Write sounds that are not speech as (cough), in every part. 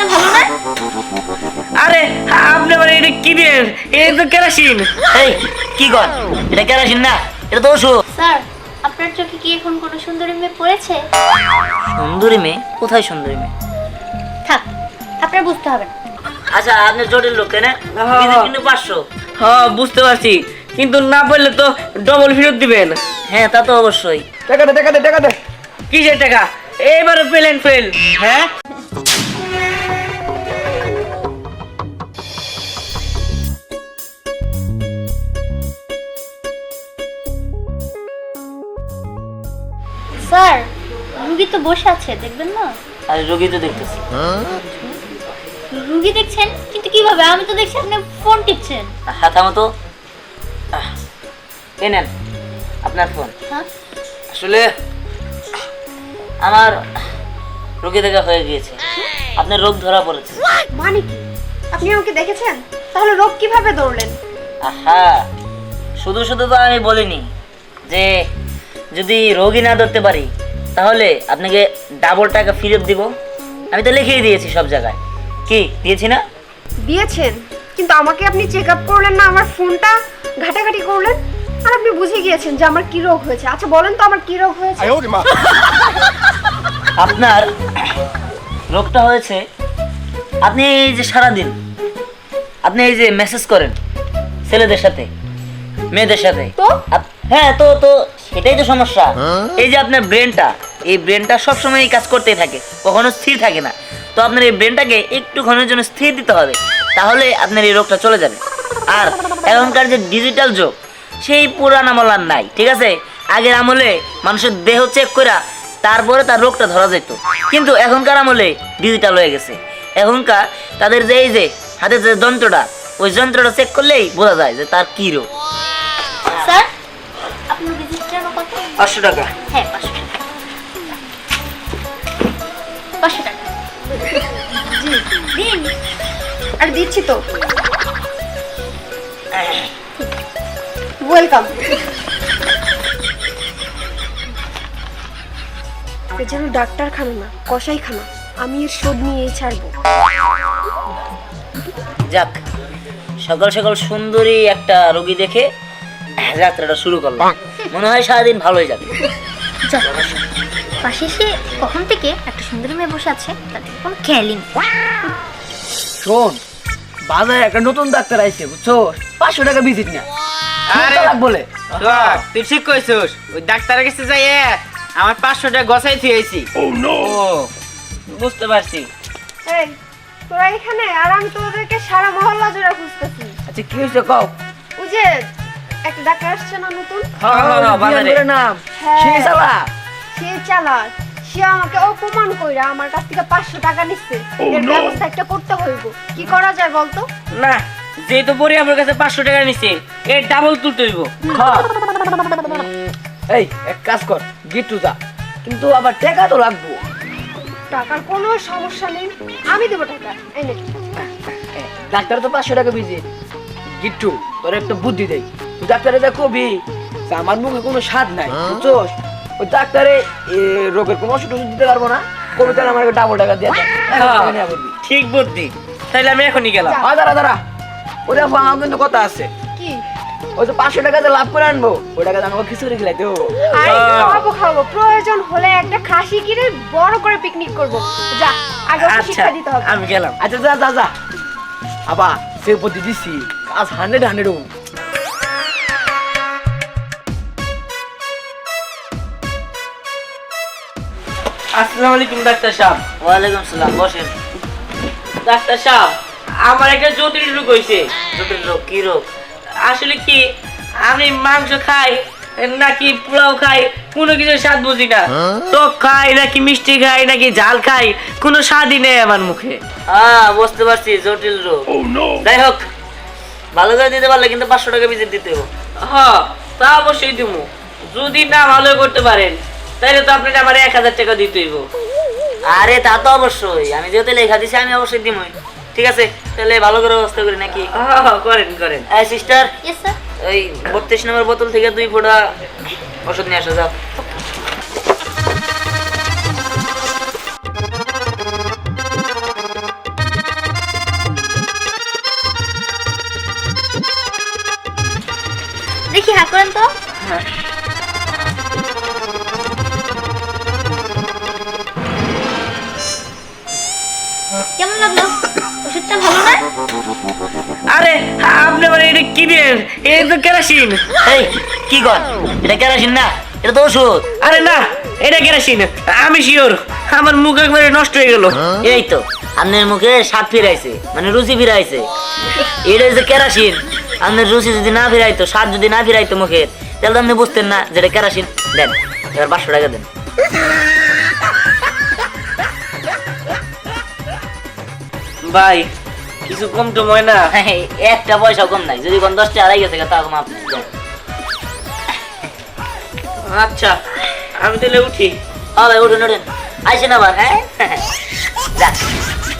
জিনিসটা ভালো না? আরে আপনি মানে এটা কি দিলেন এই তো কেরাসিন। এই কি কর? এটা কেরাসিন না এটা তো ওষুধ। স্যার আপনার চোখে কি এখন কোনো সুন্দরী মেয়ে পড়েছে? সুন্দরী মেয়ে? কোথায় সুন্দরী মেয়ে? থাক আপনার বুঝতে হবে না। আচ্ছা আপনি জটিল লোক কেন হ্যাঁ। কিন্তু পাঁচশো। হ্যাঁ বুঝতে পারছি। কিন্তু না বললে তো ডবল ফেরত দিবেন। হ্যাঁ তা তো অবশ্যই। টাকা দে টাকা দে টাকা দে। কিসের টাকা? এইবারে পেলেন ফেল হ্যাঁ? স্যার রুগী তো বসে আছে দেখবেন না? আর রোগী তো দেখতেছি। রুগী দেখছেন? কিন্তু কীভাবে? আমি তো দেখছি আপনি ফোন টিপছেন। হাত আমতো এই নেন আপনার ফোন। হ্যাঁ? আসলে আমার রোগী দেখা হয়ে গিয়েছে। আপনার রোগ ধরা পড়েছে। মানে কি? আপনি আমাকে দেখেছেন? তাহলে রোগ কীভাবে দৌড়লেন আহা শুধু শুধু তো আমি বলিনি যে যদি রোগী না ধরতে পারি তাহলে আপনাকে ডাবল টাকা ফেরত দিব। আমি তো লিখেই দিয়েছি সব জায়গায়। কি দিয়েছি না? দিয়েছেন কিন্তু আমাকে আপনি চেক আপ করলেন না আমার ফোনটা ঘাটাঘাটি করলেন। আর আপনি বুঝে গিয়েছেন যে আমার কি রোগ হয়েছে। আচ্ছা বলেন তো আমার কি রোগ হয়েছে। আপনার রোগটা হয়েছে আপনি এই যে সারাদিন আপনি এই যে মেসেজ করেন ছেলেদের সাথে মেয়েদের সাথে। তো? হ্যাঁ তো তো সেটাই তো সমস্যা। এই যে আপনার ব্রেনটা এই ব্রেনটা সবসময় এই কাজ করতেই থাকে কখনো স্থির থাকে না। তো আপনার এই ব্রেনটাকে একটুক্ষণের জন্য স্থির দিতে হবে তাহলে আপনার এই রোগটা চলে যাবে। আর এখনকার যে ডিজিটাল যুগ সেই পুরান আমল আর নাই ঠিক আছে? আগের আমলে মানুষের দেহ চেক করা তারপরে তার রোগটা ধরা যেত। কিন্তু এখনকার আমলে ডিজিটাল হয়ে গেছে। এখনকার তাদের যে এই যে হাতের যে যন্ত্রটা ওই যন্ত্রটা চেক করলেই বোঝা যায় যে তার কি রোগ। স্যার পাঁচশো টাকা। হ্যাঁ পাঁচশো টাকা। পাঁচশো টাকা। দিন। আর দিচ্ছি তো। ওয়েলকাম এ যেন ডাক্তারখানা না কসাইখানা আমি এর শোধ নিয়েই ছাড়বো। যাক সকাল সকাল সুন্দরী একটা রোগী দেখে যাত্রাটা শুরু করলাম। মনে হয় সারাদিন ভালোই যাবে। যাক পাশে এসে কখন থেকে একটা সুন্দরী মেয়ে বসে আছে তাদের কোনো খেয়ালই নেই। শোন বাজারে একটা নতুন ডাক্তার আইছে বুঝছ? পাঁচশো টাকা ভিজিট না আরে বলে। তুই ঠিক কইছিস ওই ডাক্তারের কাছে যাই আমার পাঁচশো টাকা গসাই থুয়েছি ও বুঝতে পারছি। এই তোরা এখানে আর আমি তোদেরকে সারা মহল্লা জোড়া খুঁজতেছি। আচ্ছা কি হয়েছে কও? ওই যে একটা ডাক্তার আসছে না নতুন? হ্যাঁ, হ্যাঁ, হ্যাঁ, বাজারে। নাম। হ্যাঁ। চালা? সে সে আমাকে অপমান কইরা আমার কাছ থেকে পাঁচশো টাকা নিচ্ছে এর ব্যবস্থা একটা করতে হইব। কি করা যায় বলতো? না যেহেতু পরে আমার কাছে পাঁচশো টাকা নিছে এর ডাবল তুলতে হইব। হ্যাঁ। এই এক কাজ কর গিট্টু যা। কিন্তু আবার টাকা তো লাগবো। টাকার কোনো সমস্যা নেই। আমি দেবো টাকা। এই নে। ডাক্তার তো পাঁচশো টাকা ভিজিট গিট্টু তোর একটা বুদ্ধি দেই। তুই ডাক্তারে যা কবি আমার মুখে কোনো স্বাদ নাই বুঝছোস? ওই ডাক্তারে রোগের কোনো ওষুধ ওষুধ দিতে পারব না। কবি তাহলে আমার ডাবল টাকা দিয়ে হ্যাঁ, ঠিক বুদ্ধি। তাইলে আমি এখনই গেলাম। আ দাঁড়া দাঁড়া। ওটা আমার কিন্তু কথা আছে। কি? ওই তো পাঁচশো টাকা যে লাভ করে আনব ওই টাকা আমাকে খিচুড়ি খেলাইতে হব। হ্যাঁ। খাব খাব। প্রয়োজন হলে একটা খাসি কিনে বড় করে পিকনিক করব। যা আগে আচ্ছা শিক্ষা দিতে হবে। আমি গেলাম। আচ্ছা যা যা যা। আবার সে বুদ্ধি দিছি কাজ হান্ড্রেড হান্ড্রেড আসসালামু আলাইকুম ডাক্তার সাহেব। ওয়ালাইকুম সালাম বসেন। ডাক্তার সাহেব আমার একটা জটিল রোগ হয়েছে জটিল রোগ? কি রোগ? আসলে কি আমি মাংস খাই নাকি পোলাও খাই কোনো কিছু স্বাদ বুঝি না। টক খাই নাকি মিষ্টি খাই নাকি ঝাল খাই কোনো স্বাদই নেই আমার মুখে। হ্যাঁ বুঝতে পারছি জটিল রোগ। যাই হোক ভালো করে দিতে পারলে কিন্তু পাঁচশো টাকা ভিজিট দিতে হবে হ তা অবশ্যই দিব যদি না ভালো করতে পারেন তাহলে তো আপনাকে আমার এক হাজার টাকা দিতে হইব। আরে তা তো অবশ্যই। আমি যেহেতু লেখা দিছি আমি অবশ্যই দিমই। ঠিক আছে? তাহলে ভালো করে ব্যবস্থা করি নাকি? করেন করেন। এই সিস্টার ওই বত্রিশ নম্বর বোতল থেকে দুই ফোটা ওষুধ নিয়ে আসা যাও। দেখেন এই তো কেরাসিন। এই, কি কর? এটা কেরাসিন না, এটা তো ওষুধ। আরে না, এটা কেরাসিন, আমি শিওর, আমার মুখ একবারে নষ্ট হয়ে গেল। এই তো, আপনার মুখে স্বাদ ফিরাইছে মানে রুচি ফিরাইছে। এটা যে কেরাসিন। আপনার রুচি যদি না ফিরাইতো, স্বাদ যদি না ফিরাইতো মুখের, তাহলে আপনি বুঝতেন না যেটা কেরাসিন। দেন, এবার পাঁচশো টাকা দেন। ভাই কিছু কম তো হয় না। এই, একটা পয়সা কম নাই। যদি কোন দশটা আড়াই গেছে তা কম আপনি আচ্ছা আমি তাহলে উঠি। হ্যাঁ ভাই উঠুন উঠুন। আইসেন আবার হ্যাঁ? যাক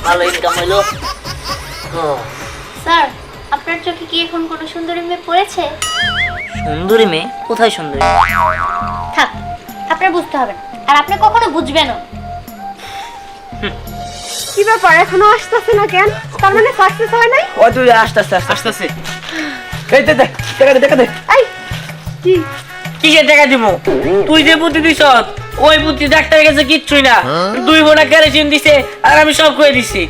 ভালো ইনকাম হইল। ও। স্যার আপনার চোখে কি এখন কোনো সুন্দরী মেয়ে পড়েছে? সুন্দরী মেয়ে? কোথায় সুন্দরী থাক আপনার বুঝতে হবে আর আপনি কখনো বুঝবেনও। কি ব্যাপার এখনও আসতেছে না কেন? তার মানে সাকসেস হয় নাই? ও তুই আস্তে আস্তে আস্তে আসতেছে। এই দে দে দেখা দে দেখা দে। এই কি? কিসের টাকা দিব? তুই যে বুদ্ধি দিছ ওই বুদ্ধি ডাক্তারের কাছে কিচ্ছুই না। দুই বোনা কেরাসিন দিছে আর আমি সব করে দিছি।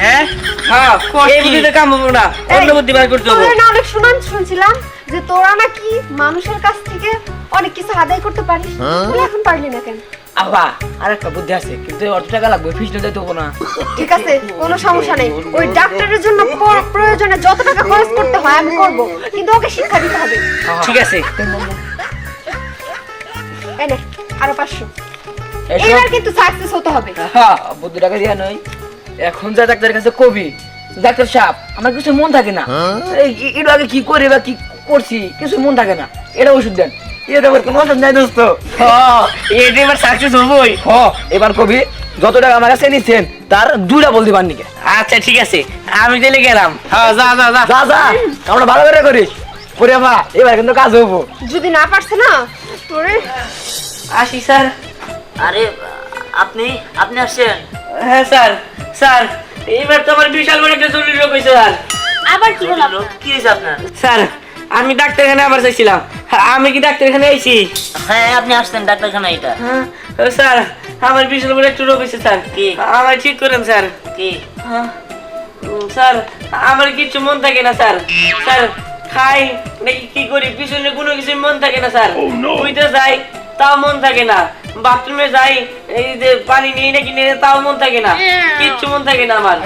হ্যাঁ? হ্যাঁ এই বুদ্ধিতে কাম হব না অন্য বুদ্ধি বার করতে হবে। তোরা না অনেক শুনান শুনছিলাম যে তোরা নাকি মানুষের কাছ থেকে অনেক কিছু আদায় করতে পারিস। তুই এখন পারলি না কেন? আব্বা আর একটা বুদ্ধি আছে কিন্তু অত টাকা লাগবে ফিসটা দিতে হব না। ঠিক আছে কোনো সমস্যা নেই। ওই ডাক্তারের জন্য প্রয়োজনে যত টাকা খরচ করতে হয় আমি করব। কিন্তু ওকে শিক্ষা দিতে হবে। ঠিক আছে। এনে আরও পাঁচশো। এবার কিন্তু সাকসেস হতে হবে। হ্যাঁ বুদ্ধি টাকা দিয়া নয়। এখন যা ডাক্তারের কাছে কবি ডাক্তার সাহেব আমার কিছু মন থাকে না। এই আগে কি করে বা কি করছি কিছু মন থাকে না। এটা ওষুধ দেন। এটা আবার কোনো ওষুধ নাই দোস্ত। এটা এবার সাকসেস হবই। হ এবার কবি যত টাকা আমার কাছে নিচ্ছেন তার দুইটা বলতে পারনি কে আচ্ছা ঠিক আছে। আমি তাহলে গেলাম। হ্যাঁ যা যা যা। যা যা। আমরা ভালো করে করিস। পরে মা এবার কিন্তু কাজ হব যদি না পারছে না তোরে আসি স্যার। আরে আপনি আপনি আসছেন। হ্যাঁ স্যার স্যার। এবার তো আমার বিশাল বড় একটা জরুরি রোগ হয়েছে স্যার। আবার কি হলো? কি হয়েছে আপনার? স্যার আমি ডাক্তারখানে আবার চাইছিলাম আমি কি ডাক্তারখানে আইছি? হ্যাঁ আপনি আসছেন ডাক্তারখানা এটা। হ্যাঁ, স্যার আমার বিশাল বড় একটা রোগ হয়েছে স্যার। কি? আমার ঠিক করেন স্যার। কি? হ্যাঁ, স্যার আমার কিছু মন থাকে না স্যার। স্যার খাই নাকি কি করি পিছনে কোনো কিছু মন থাকে না স্যার। উইতে যাই তাও মন থাকে না। বাথরুমে যাই এই যে পানি নিয়ে নাকি নিয়ে তাও মন থাকে না কিচ্ছু মন থাকে না আমার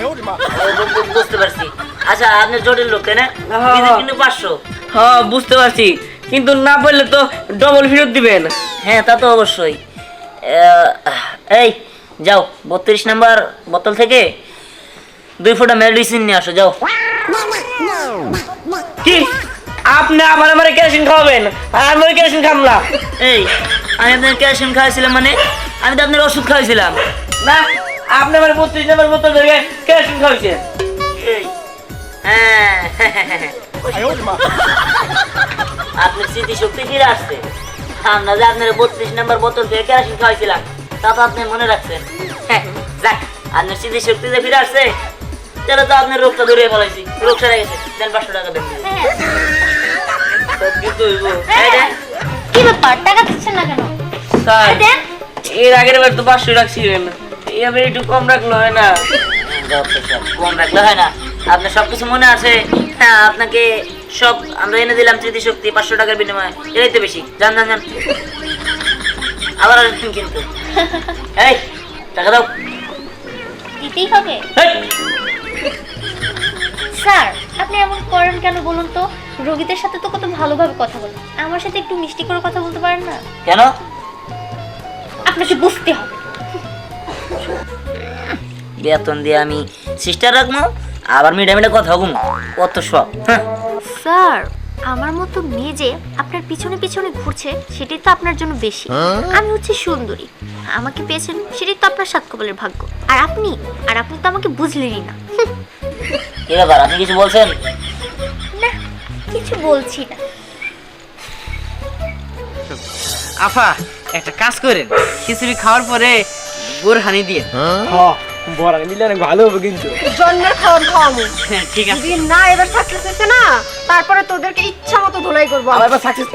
বুঝতে পারছি আচ্ছা আপনি জটিল লোক তাই না হ্যাঁ, হ্যাঁ। কিন্তু পাঁচশো হ্যাঁ বুঝতে পারছি কিন্তু না বললে তো ডবল ফেরত দিবেন হ্যাঁ তা তো অবশ্যই এই যাও বত্রিশ নাম্বার বোতল থেকে দুই ফোঁটা মেডিসিন নিয়ে আসো যাও কি আপনি আবার আমার কেরোসিন খাওয়াবেন আর আমি ওই কেরোসিন খাম না। এই আমি আপনার ক্যালসিয়াম খাওয়াইছিলাম মানে আমি তো আপনার ওষুধ খাওয়াইছিলাম। না আপনি আমার বত্রিশ নম্বর বোতল ধরে কেরোসিন খাওয়াইছেন। এই হ্যাঁ আপনার স্মৃতি শক্তি ফিরে আসছে। আমরা যে আপনার বত্রিশ নাম্বার বোতল থেকে কেরাসিন খাওয়াইছিলাম তা তো আপনি মনে রাখছেন। হ্যাঁ, যাক আপনার স্মৃতি শক্তি যে ফিরে আসছে তাহলে তো আপনার রোগটা ধরে ফেলাইছি। রোগ সারা গেছে দেন পাঁচশো টাকা দেন। হ্যাঁ। সব কিছু হইবো। কি ব্যাপার? টাকা দিচ্ছেন না কেন? স্যার এর আগের বার তো পাঁচশো রাখছিলেন এবার একটু কম রাখল হয় না। সব, কম রাখলে হয় না। আপনার সবকিছু মনে আছে? হ্যাঁ আপনাকে সব আমরা এনে দিলাম স্মৃতিশক্তি পাঁচশো টাকার বিনিময়ে। এটাই তো বেশি। যান যান যান। আবার আসবেন কিন্তু। (laughs) এই টাকা দাও। দিতেই হবে। স্যার আপনি এমন করেন কেন বলুন তো? রোগীদের সাথে তো কত ভালোভাবে কথা বলে আমার সাথে একটু মিষ্টি করে কথা বলতে পারেন না? কেন? আপনাকে বুঝতে হবে। বেতন দিয়ে আমি সিস্টার রাখব আবার মিডা মিডা কথা ঘুম কত সব হ্যাঁ? স্যার আমার মতো মেয়ে যে আপনার পিছনে পিছনে ঘুরছে সেটাই তো আপনার জন্য বেশি। আমি হচ্ছে সুন্দরী। আমাকে পেয়েছেন সেটাই তো আপনার সাত কপালের ভাগ্য। আর আপনি? আর আপনি তো আমাকে বুঝলেনই না। কি ব্যাপার আপনি কিছু বলছেন? কিছু বলছি না। আফা একটা কাজ করেন। খিচুড়ি খাওয়ার পরে বোরহানি দিয়ে। হ্যাঁ বড় মিলে অনেক ভালো হবে কিন্তু। জন্মের খাওয়ান খাওয়াবো হ্যাঁ, ঠিক আছে। যদি না এবার সাকসেস হয়েছে না তারপরে তোদেরকে ইচ্ছা মতো ধুলাই করব। আবার এবার সাকসেস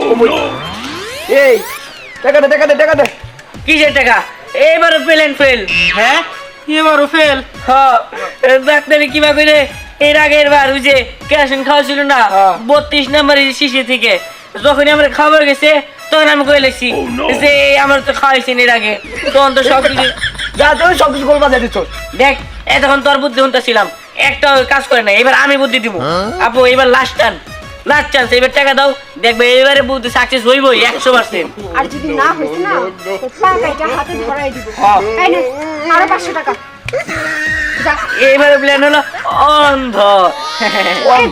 এই টাকা দে টাকা দে টাকা দে। কিসের টাকা? এবারও পেলেন ফেল হ্যাঁ? এবারও ফেল হ্যাঁ ডাক্তারে কিবা করে। এর আগের বার ওই যে কেরাসিন খাওয়া ছিল না হ্যাঁ। বত্রিশ নাম্বারের শিশি থেকে। যখনই আমার খাবার গেছে তখন আমি কয়ে লেছি যে আমার তো খাওয়াইছেন এর আগে। তখন তো সব কিছু (laughs) যা তুমি সব কিছু যাই দিচ্ছ। দেখ এতক্ষণ তোর বুদ্ধি হুনতা ছিলাম। একটা কাজ করে না এবার আমি বুদ্ধি দিব। আপু এবার লাস্ট টান লাস্ট চান্স এবার টাকা দাও। দেখবে এবারে বুদ্ধি সাকসেস হইবই একশো পার্সেন্ট আর যদি না হয়েছে না তো টাকাটা হাতে ধরাই দিব। হ্যাঁ। আরও পাঁচশো টাকা। যা। এবারে প্ল্যান হলো অন্ধ।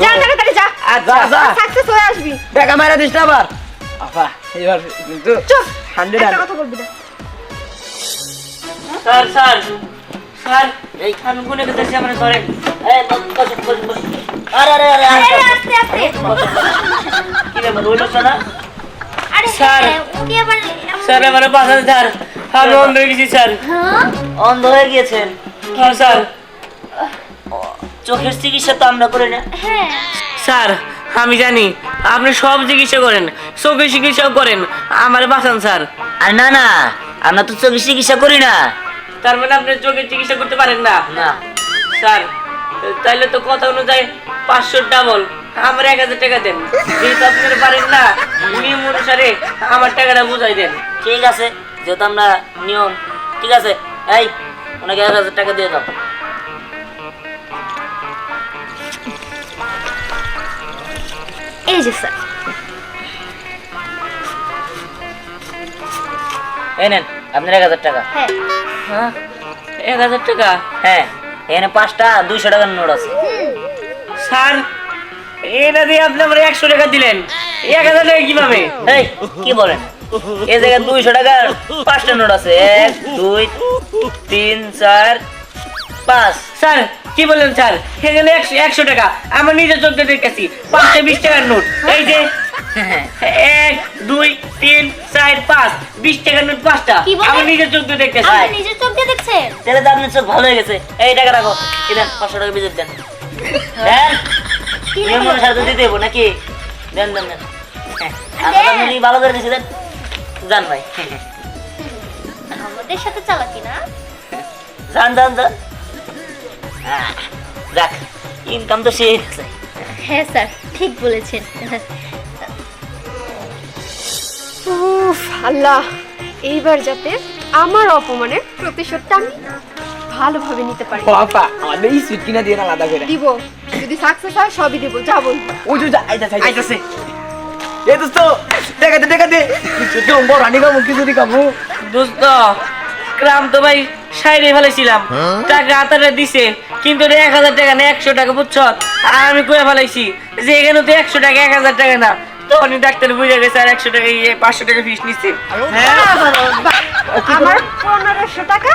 যা তাড়াতাড়ি যা। আচ্ছা যা। সাকসেস হয়ে আসবি। টাকা মারা দিস না আবার। আপা এবার কিন্তু চুপ। হান্ড্রেড কথা বলবি না। স্যার স্যার স্যার এই গুনে গেছি আমার এই, বস- বসুন, বসুন, বসুন। আরে, আরে, আরে, আরে, আরে, আস্তে আস্তে। কি ব্যাপার, ওই লোকটা স্যার। হ্যাঁ, স্যার আমার আমি অন্ধ হয়ে গেছি স্যার। হ্যাঁ? অন্ধ হয়ে গিয়েছেন। হ্যাঁ স্যার। চোখের চিকিৎসা তো আমরা করি না। হ্যাঁ। স্যার আমি জানি। আপনি সব চিকিৎসা করেন। চোখের চিকিৎসাও করেন। আমার বাঁচান স্যার। আর না না আমরা তো চোখের চিকিৎসা করি না। তার মানে আপনি চোখের চিকিৎসা করতে পারেন না? না। স্যার তাইলে তো কথা অনুযায়ী পাঁচশো ডাবল আমার এক হাজার টাকা দেন। যেহেতু আপনি পারেন না নিয়ম অনুসারে আমার টাকাটা বুঝাই দেন। ঠিক আছে যেহেতু আমরা নিয়ম ঠিক আছে এই ওনাকে এক হাজার টাকা দিয়ে দাও। এই যে স্যার। এই নেন আপনার এক হাজার টাকা। হ্যাঁ। হ্যাঁ? এক হাজার টাকা? হ্যাঁ এখানে পাঁচটা দুইশো টাকার নোট আছে। স্যার এটা দিয়ে আপনি আমার একশো টাকা দিলেন। এক হাজার টাকা কীভাবে? এই কি বলেন? এই জায়গায় দুইশো টাকার পাঁচটা নোট আছে। এক দুই তিন চার পাঁচ। স্যার কি বললেন স্যার? এখানে একশো একশো টাকা। আমার নিজের চোখে দেখেছি পাঁচটা বিশ টাকার নোট। এই যে এক দুই তিন চার পাঁচ। বিশ টাকার নোট পাঁচটা। আমার নিজের চোখে দেখেছি আপনি নিজের চোখ দিয়ে দেখছেন তাহলে তো আপনার চোখ ভালো হয়ে গেছে। এই টাকা রাখো। দেন পাঁচশো টাকা বিজেপ দেন। দেন। নিয়ম অনুসারে তো দিতে হব নাকি? দেন দেন দেন। আপনাকে ভালো করে দিয়েছি দেন। যান ভাই। আমাদের সাথে চালাকি না যান যান যান যাক ইনকাম তো সেই আছে হ্যাঁ স্যার ঠিক বলেছেন। উফ আল্লাহ এইবার যাতে আমার অপমানের প্রতিশোধটা আমি ভালোভাবে নিতে পারি। ও আপা আমাদের এই সুইট কিনা দিয়ে না আলাদা করে। দিব যদি সাকসেস হয় সবই দিব যা বলব ওই যে আইতাছে আইতাছে। এই দোস্ত টাকা দে টাকা দে কিছু তো বড় রানি কামু কিছু দি কামু? দোস্ত গ্রাম তো ভাই সাইডে ফেলেছিলাম টাকা হাতারে দিছে কিন্তু এক হাজার টাকা না একশো টাকা বুঝছ? আর আমি কয়ে ফেলাইছি যে এখানে তো একশো টাকা এক হাজার টাকা না। তখনই ডাক্তার বুঝে গেছে আর একশো টাকা ইয়ে পাঁচশো টাকা ফিস নিচ্ছে। হ্যাঁ? আমার পনেরোশো টাকা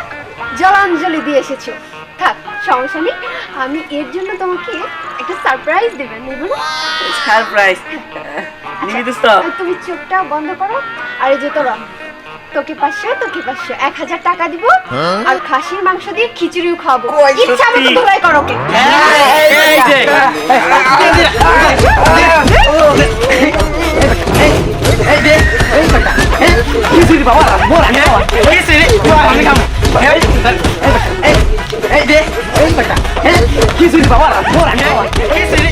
জলাঞ্জলি দিয়ে এসেছ। থাক সমস্যা নেই। আমি এর জন্য তোমাকে একটা সারপ্রাইজ দেবেন সারপ্রাইজ নিবি দোস্ত। আর তুমি চোখটা বন্ধ করো। আর এই যে তোরা তোকে পাঁচশো তোকে পাঁচশো এক হাজার টাকা দিব আর খাসির মাংস দিয়ে খিচুড়িও খাব ইচ্ছা মতো? ধোলাই করো কিছু দি বাবা বড় রানি কামু হয়ে গেছে রে। রানি কামু এই এই দে এই বেটা কিছু দি বাবা বড় রানি কামু হয়ে গেছে রে।